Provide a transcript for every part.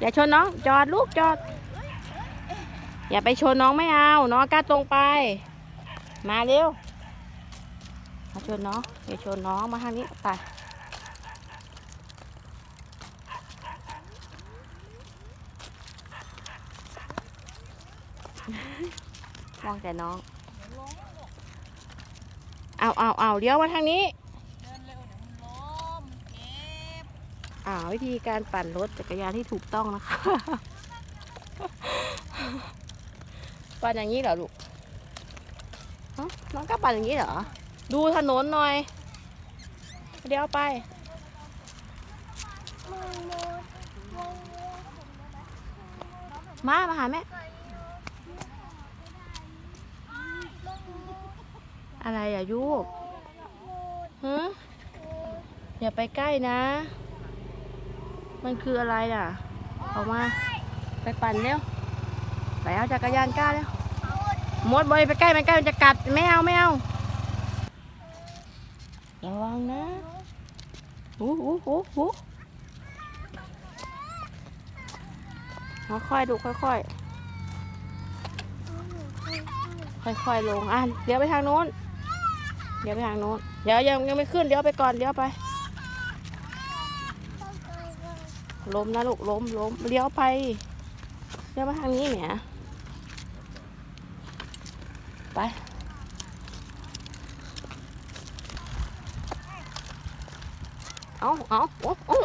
อย่าชนน้อง จอดลูกจอด อย่าไปชนน้องไม่เอา น้องกล้าตรงไป มาเร็ว มาชนน้องอย่าชนน้องมาทางนี้ไปมองแต่น้อง เอาเอาเอาเลี้ยวมาทางนี้ เดินเร็วเดี๋ยวมันล้มเจ็บ อ่าวิธีการปั่นรถจักรยานที่ถูกต้องนะคะปั่นอย่างนี้เหรอลูกน้องก็ปั่นอย่างนี้เหรอ ดูถนนหน่อย เดี๋ยวไปมามาหาแม่อะไรอะยูกฮะอย่าไปใกล้นะ มันคืออะไรน่ะ ออกมา ไปปั่นเร็ว ไปเอาจักรยานกล้าเร็วมดบอยไปใกล้มันใกล้มันจะกัดไม่เอาไม่เอาระวังนะหูหูหูหูค่อยๆดูค่อยๆค่อยๆลงอะเดี๋ยวไปทางโน้น เดี๋ยวไปทางโน้น เดี๋ยวยังยังไม่ขึ้นเดี๋ยวไปก่อนเดี๋ยวไป ล้มนะลูกล้มล้มเลี้ยวไปเลี้ยวมาทางนี้เนี่ยไปเอาเอาโอ้โอ้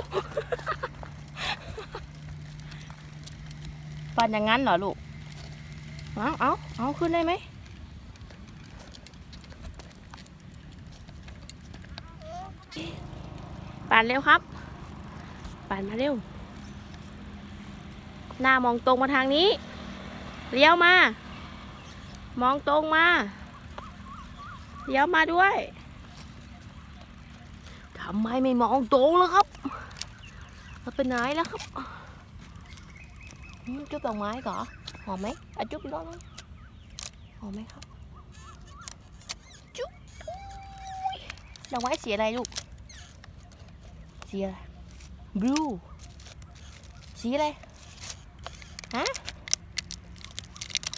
ปั่นอย่างนั้นเหรอลูก เอาเอาเอาขึ้นได้ไหมปั่นเร็วครับ ปั่นมาเร็ว หน้ามองตรงมาทางนี้ เลี้ยวมา มองตรงมา เลี้ยวมาด้วยทำไมไม่มองตรงแล้วครับเราไปไหนแล้วครับ จุ๊บดอกไม้ก่อหอมไหมอจุ๊บอีกรอบนึงหอมไหมครับ จุ๊บดอกไม้สีอะไรลูก สีอะไร blue สีอะไร ฮะ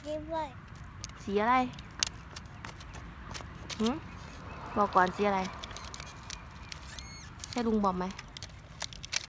เจ็บไว้สีอะไรหืมบอกก่อนสีอะไร ใช่ลุงบอมไหม